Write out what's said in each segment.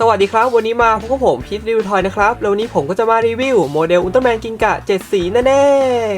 สวัสดีครับ วันนี้มาพบกับผมพีทรีวิวทอยนะครับ แล้ววันนี้ผมก็จะมารีวิวโมเดลอุลตร้าแมนกิงกะ 7 สีนั่นเอง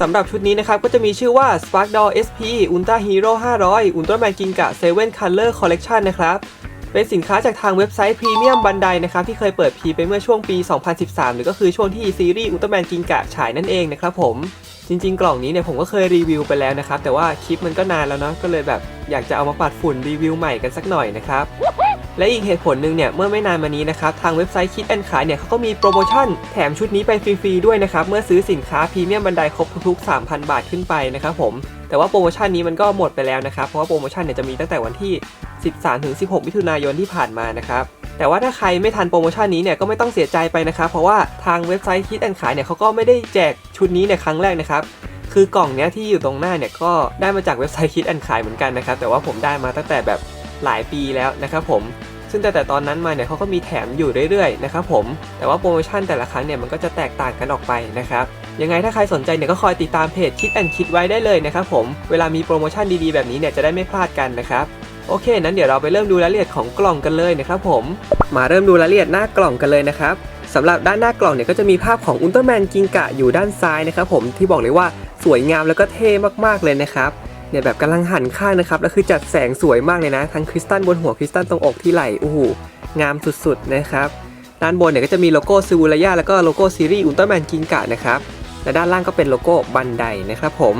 สำหรับชุดนี้นะครับ ก็จะมีชื่อว่า Spark Doll SP Ultra Hero 500 Ultraman Ginga 7 Color Collection นะครับ เป็นสินค้าจากทางเว็บไซต์พรีเมียมบันไดนะครับ ที่เคยเปิดพีไปเมื่อช่วงปี 2013 หรือก็คือช่วงที่ซีรีส์อุลตร้าแมนกิงกะฉายนั่นเองนะครับผม จริง ๆ กล่องนี้เนี่ยผมก็เคยรีวิวไปแล้วนะครับ แต่ว่าคลิปมันก็นานแล้วเนาะก็เลยแบบอยากจะเอามาปัดฝุ่นรีวิวใหม่กันสักหน่อยนะครับและอีกเหตุผลหนึ่งเนี่ยเมื่อไม่นานมานี้นะครับทางเว็บไซต์คิดแอนขายเนี่ยเขาก็มีโปรโมชั่นแถมชุดนี้ไปฟรีๆด้วยนะครับเมื่อซื้อสินค้าพรีเมียมบันไดครบทุกๆ 3,000 บาทขึ้นไปนะครับผมแต่ว่าโปรโมชั่นนี้มันก็หมดไปแล้วนะครับเพราะว่าโปรโมชั่นเนี่ยจะมีตั้งแต่วันที่ 13-16 มิถุนายนที่ผ่านมานะครับ แต่ว่าถ้าใครไม่ทันโปรโมชั่นนี้เนี่ยก็ไม่ต้องเสียใจไปนะครับ เพราะว่าทางเว็บไซต์คิดแอนขายเนี่ยเขาก็ไม่ได้แจกชุดนี้ในครั้งแรกนะครับคือกล่องเนี้ยที่อยู่ตรงหน้าเนี่ยก็ได้มาจากเว็บไซต์คิดแอนขายเหมือนกันนะครับแต่ว่าผมได้มาตั้งแต่แบบหลายปีแล้วนะครับผมซึ่งแต่แต่ตอนนั้นมาเนี่ยเขาก็มีแถมอยู่เรื่อยๆนะครับผมแต่ว่าโปรโมชั่นแต่ละครั้งเนี่ยมันก็จะแตกต่างกันออกไปนะครับยังไงถ้าใครสนใจเนี่ยก็คอยติดตามเพจคิดแอนคิดไว้ได้เลยนะครับผมเวลามีโปรโมชั่นดีๆแบบนี้เนี่ยจะได้ไม่พลาดกันนะครับ โอเค นั้นเดี๋ยวเราไปเริ่มดูรายละเอียดของกล่องกันเลยนะครับผม มาเริ่มดูรายละเอียดหน้ากล่องกันเลยนะครับสำหรับด้านหน้ากล่องเนี่ยก็จะมีภาพของอุลตร้าแมนกิงกะอยู่ด้านซ้ายนะครับผมที่บอกเลยว่าสวยงามแล้วก็เท่มากๆเลยนะครับเนี่ยแบบกำลังหันข้างนะครับแล้วคือจัดแสงสวยมากเลยนะ ทั้งคริสตัลบนหัวคริสตัลตรงอกที่ไหล่โอ้โหงามสุดๆนะครับด้านบนเนี่ยก็จะมีโลโก้ซูบูรายาแล้วก็โลโก้ซีรีส์อุลตร้าแมนกิงกะนะครับและด้านล่างก็เป็นโลโก้บันไดนะครับผม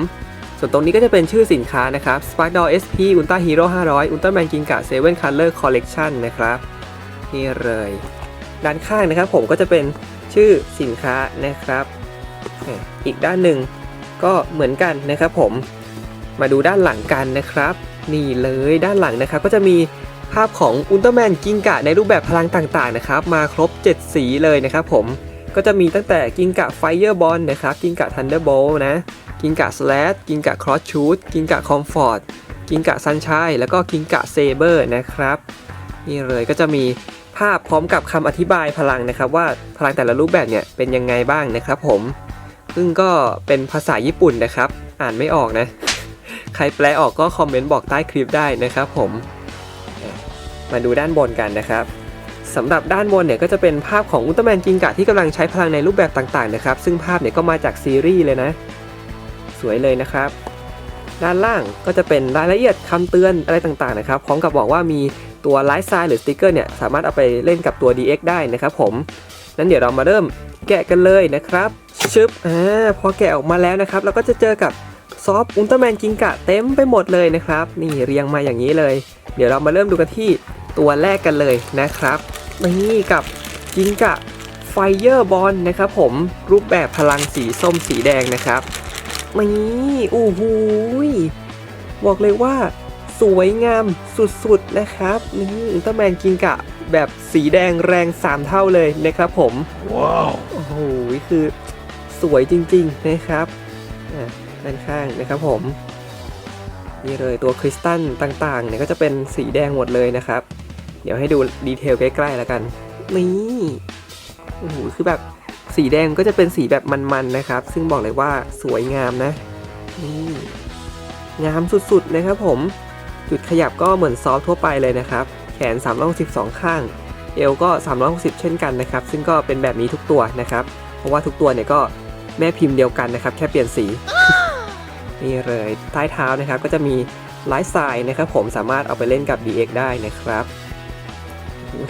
ส่วนตรงนี้ก็จะเป็นชื่อสินค้านะครับ Spark Doll SP Ultra Hero 500 Ultraman Ginga 7 Color Collection นะครับ นี่เลย ด้านข้างนะครับผมก็จะเป็นชื่อสินค้านะครับ อีกด้านหนึ่งก็เหมือนกันนะครับผม มาดูด้านหลังกันนะครับ นี่เลยด้านหลังนะครับก็จะมีภาพของอุลตร้าแมนกิงกะในรูปแบบพลังต่างๆนะครับ มาครบ 7 สีเลยนะครับผม ก็จะมีตั้งแต่กิงกะไฟเ r อร์บอลนะครับ กิงกะทันเดอร์โบลนะ กิงกะสแลดกิงกะครอสชูดกิงกะคอมฟอร์ตกิงกะซันชัยแล้วก็กิงกะเซเบอร์นะครับ นี่เลยก็จะมีภาพพร้อมกับคำอธิบายพลังนะครับ ว่าพลังแต่ละรูปแบบเนี่ยเป็นยังไงบ้างนะครับผม ซึ่งก็เป็นภาษาญี่ปุ่นนะครับ อ่านไม่ออกนะ ใครแปลออกก็คอมเมนต์บอกใต้คลิปได้นะครับผม มาดูด้านบนกันนะครับ สำหรับด้านบนเนี่ยก็จะเป็นภาพของอุลตร้าแมนกิงกะที่กำลังใช้พลังในรูปแบบต่างๆนะครับ ซึ่งภาพเนี่ยก็มาจากซีรีส์เลยนะ สวยเลยนะครับ ด้านล่างก็จะเป็นรายละเอียดคำเตือนอะไรต่างๆนะครับพร้อมกับบอกว่ามีตัวไลฟ์ไซน์หรือสติกเกอร์เนี่ยสามารถเอาไปเล่นกับตัว DX ได้นะครับผมนั้นเดี๋ยวเรามาเริ่มแกะกันเลยนะครับชึบอ่าพอแกะออกมาแล้วนะครับ เราก็จะเจอกับซอฟอุลตร้าแมนกิงกะเต็มไปหมดเลยนะครับ นี่เรียงมาอย่างนี้เลย เดี๋ยวเรามาเริ่มดูกันที่ ตัวแรกกันเลยนะครับ นี่กับกิงกะไฟเ r อร์บอลนะครับผมรูปแบบพลังสีส้มสีแดงนะครับนี่อู้หูยบอกเลยว่า สวยงามสุดๆนะครับนี่อุลตร้าแมนกิงกะแบบสีแดงแรง 3 เท่าเลยนะครับผม ว้าวโอ้โหคือสวยจริงๆนะครับอะด้านข้างนะครับผมนี่เลยตัวคริสตัลต่างๆเนี่ยก็จะเป็นสีแดงหมดเลยนะครับ เดี๋ยวให้ดูดีเทลใกล้ๆแล้วกันนี่โอ้โหคือแบบสีแดงก็จะเป็นสีแบบมันๆนะครับ ซึ่งบอกเลยว่าสวยงามนะนี่งามสุดๆนะครับผมจุดขยับก็เหมือนซอฟทั่วไปเลยนะครับ แขน 362 ข้าง เอวก็ 360 เช่นกันนะครับ ซึ่งก็เป็นแบบนี้ทุกตัวนะครับ เพราะว่าทุกตัวเนี่ยก็แม่พิมพ์เดียวกันนะครับ แค่เปลี่ยนสีนี่เลยใต้เท้านะครับก็จะมีไลฟ์สไตล์นะครับ ผมสามารถเอาไปเล่นกับ DX ได้นะครับ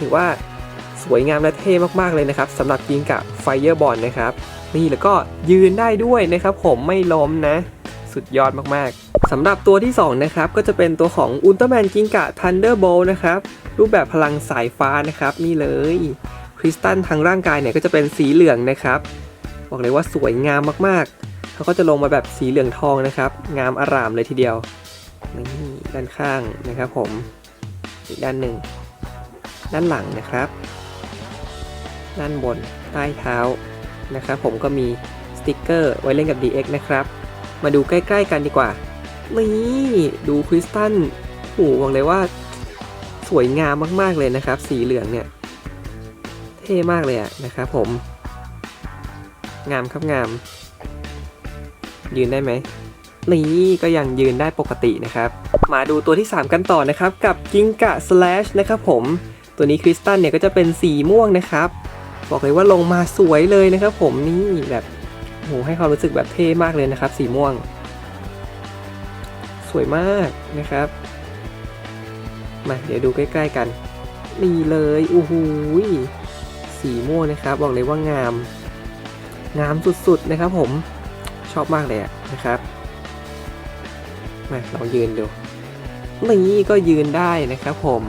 ถือว่าสวยงามและเท่มากๆเลยนะครับสำหรับยิงกับไฟเ r อร์บอลนะครับ นี่แล้วก็ยืนได้ด้วยนะครับ ผมไม่ล้มนะ สุดยอดมากๆสำหรับตัวที่ 2 นะครับ ก็จะเป็นตัวของอุลตร้าแมนกิงกะทันเดอร์โบลนะครับ รูปแบบพลังสายฟ้านะครับ นี่เลยคริสตัลทางร่างกายเนี่ยก็จะเป็นสีเหลืองนะครับ บอกเลยว่าสวยงามมากๆเขาก็จะลงมาแบบสีเหลืองทองนะครับ งามอารามเลยทีเดียวนี่ด้านข้างนะครับผมอีกด้านหนึ่ง ด้านหลังนะครับ ด้านบนใต้เท้านะครับ ผมก็มีสติกเกอร์ไว้เล่นกับ DX นะครับ มาดูใกล้ๆกันดีกว่า นี่ดูคริสตัลโอ้โหบอกเลยว่า สวยงามมากๆเลยนะครับ สีเหลืองเนี่ย เท่มากเลยอะนะครับผม งามครับงาม ยืนได้ไหมนี่ก็ยังยืนได้ปกตินะครับ มาดูตัวที่ 3 กันต่อนะครับ กับกิงกะสแลชนะครับผม ตัวนี้คริสตัลเนี่ยก็จะเป็นสีม่วงนะครับ บอกเลยว่าลงมาสวยเลยนะครับ ผมนี่แบบโหให้ความรู้สึกแบบเท่มากเลยนะครับ สีม่วง สวยมากนะครับมาเดี๋ยวดูใกล้ ๆกันนี่เลยโอ้โหยสีม่วงนะครับ บอกเลยว่างาม งามสุดๆนะครับ ผมชอบมากเลยนะครับมาลองยืนดูนี่ก็ยืนได้นะครับผม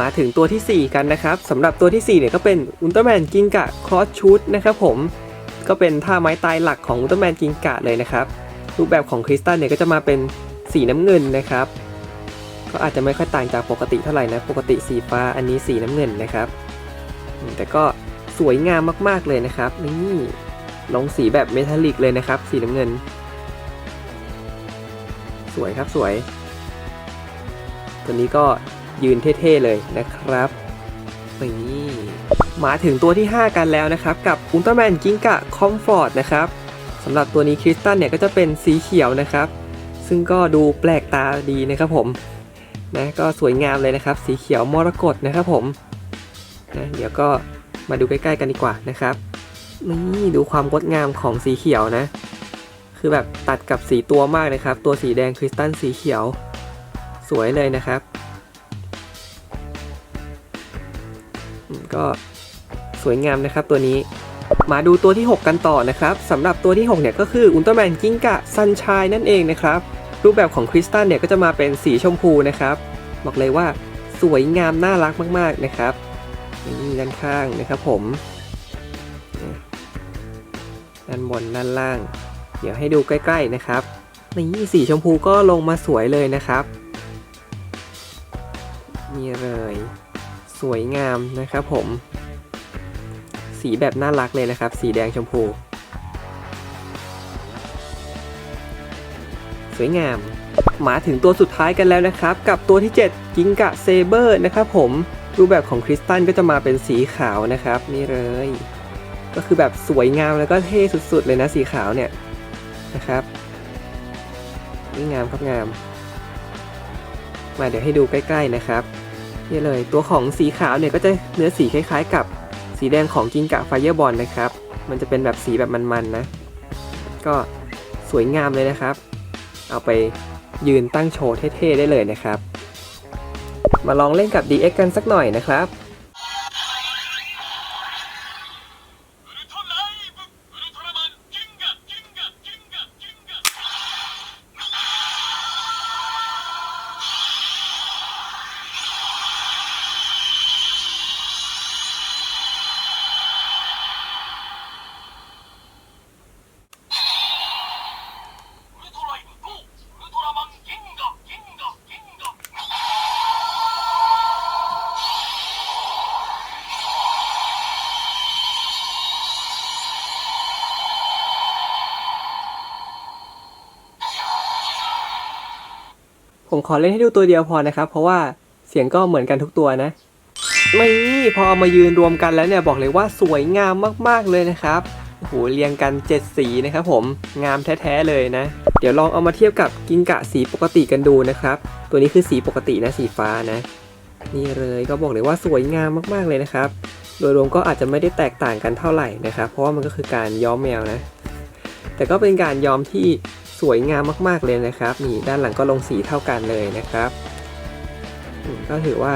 มาถึงตัวทีสี่ 4 กันนะครับสำหรับตัวทีสี่ 4 เนี่ยก็เป็นอุลตร้าแมนกิงกะครอสชูดนะครับผมก็เป็นท่าไม้ตายหลักของอุลตร้าแมนกิงกะเลยนะครับรูปแบบของคริสตัลเนี่ยก็จะมาเป็นสีน้ำเงินนะครับ ก็อาจจะไม่ค่อยต่างจากปกติเท่าไหร่นะปกติสีฟ้าอันนี้สีน้ำเงินนะครับ แต่ก็สวยงามมากๆเลยนะครับนี่ลงสีแบบเมทัลลิกเลยนะครับ สีน้ำเงิน สวยครับสวย ตัวนี้ก็ ยืนเท่ๆเลยนะครับนี่มาถึงตัวที่ 5 กันแล้วนะครับ กับอุลตร้าแมนกิงกะคอมฟอร์ตนะครับสำหรับตัวนี้คริสตัลเนี่ยก็จะเป็นสีเขียวนะครับ ซึ่งก็ดูแปลกตาดีนะครับผมนะก็สวยงามเลยนะครับ สีเขียวมรกตนะครับผมนะเดี๋ยวก็มาดูใกล้ๆกันดีกว่านะครับนี่ดูความงดงามของสีเขียวนะ คือแบบตัดกับสีตัวมากนะครับ ตัวสีแดงคริสตัลสีเขียว สวยเลยนะครับ ก็สวยงามนะครับตัวนี้ มาดูตัวที่ 6 กันต่อนะครับสำหรับตัวที่ 6 เนี่ยก็คืออุลตร้าแมนกิงกะซันชายนั่นเองนะครับ รูปแบบของคริสตัลเนี่ยก็จะมาเป็นสีชมพูนะครับ บอกเลยว่าสวยงามน่ารักมากๆนะครับนี่ด้านข้างนะครับผมด้านบนด้านล่าง เดี๋ยวให้ดูใกล้ ๆนะครับนี่สีชมพูก็ลงมาสวยเลยนะครับนี่เลย สวยงามนะครับผม สีแบบน่ารักเลยนะครับ สีแดงชมพู สวยงาม มาถึงตัวสุดท้ายกันแล้วนะครับ กับตัวที่ 7 กิงกะเซเบอร์นะครับผมรูปแบบของคริสตัลก็จะมาเป็นสีขาวนะครับ นี่เลย ก็คือแบบสวยงามแล้วก็เท่สุดๆเลยนะสีขาวเนี่ยนะครับนี่งามครับงาม มาเดี๋ยวให้ดูใกล้ ๆนะครับ นี่เลยตัวของสีขาวเนี่ยก็จะเนื้อสีคล้ายๆ กับสีแดงของกิงกะไฟเยอร์บอลนะครับ มันจะเป็นแบบสีแบบมันๆนะ ก็สวยงามเลยนะครับ เอาไปยืนตั้งโชว์เท่ๆได้เลยนะครับ มาลองเล่นกับ DX กันสักหน่อยนะครับ ผมขอเล่นให้ดูตัวเดียวพอนะครับ เพราะว่าเสียงก็เหมือนกันทุกตัวนะนี่พอเอามายืนรวมกันแล้วเนี่ยบอกเลยว่าสวยงามมากๆเลยนะครับโอ้โหเรียงกัน 7 สีนะครับผมงามแท้ๆเลยนะ เดี๋ยวลองเอามาเทียบกับกิงกะสีปกติกันดูนะครับ ตัวนี้คือสีปกตินะสีฟ้านะ นี่เลยก็บอกเลยว่าสวยงามมากๆเลยนะครับ โดยรวมก็อาจจะไม่ได้แตกต่างกันเท่าไหร่นะครับ เพราะว่ามันก็คือการย้อมแมวนะ แต่ก็เป็นการย้อมที่ สวยงามมากๆเลยนะครับนี่ด้านหลังก็ลงสีเท่ากันเลยนะครับก็ถือว่า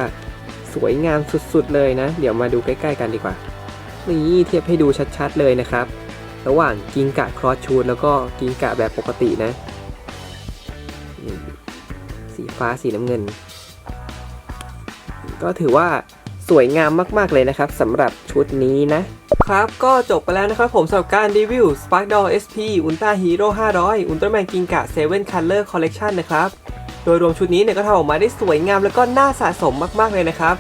สวยงามสุดๆเลยนะ เดี๋ยวมาดูใกล้ๆกันดีกว่า นี่เทียบให้ดูชัดๆเลยนะครับ ระหว่างกิงกะครอสชูดแล้วก็กิงกะแบบปกตินะสีฟ้าสีน้ำเงิน ก็ถือว่า สวยงามมากๆเลยนะครับสำหรับชุดนี้นะครับ ก็จบไปแล้วนะครับผมสำหรับการรีวิว Spark Doll SP Ultra Hero 500 Ultraman Ginga 7 Color Collection นะครับโดยรวมชุดนี้เนี่ยก็ทำออกมาได้สวยงามแล้วก็น่าสะสมมากๆเลยนะครับ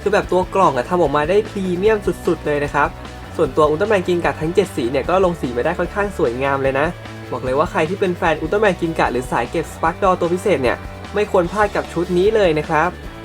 คือแบบตัวกล่องอะทำออกมาได้พรีเมียมสุดๆเลยนะครับส่วนตัวอุลตร้าแมนกิงกะทั้ง 7 สีเนี่ยก็ลงสีมาได้ค่อนข้างสวยงามเลยนะ บอกเลยว่าใครที่เป็นแฟนอุลตร้าแมนกิงกะหรือสายเก็บ Spark Doll ตัวพิเศษเนี่ยไม่ควรพลาดกับชุดนี้เลยนะครับ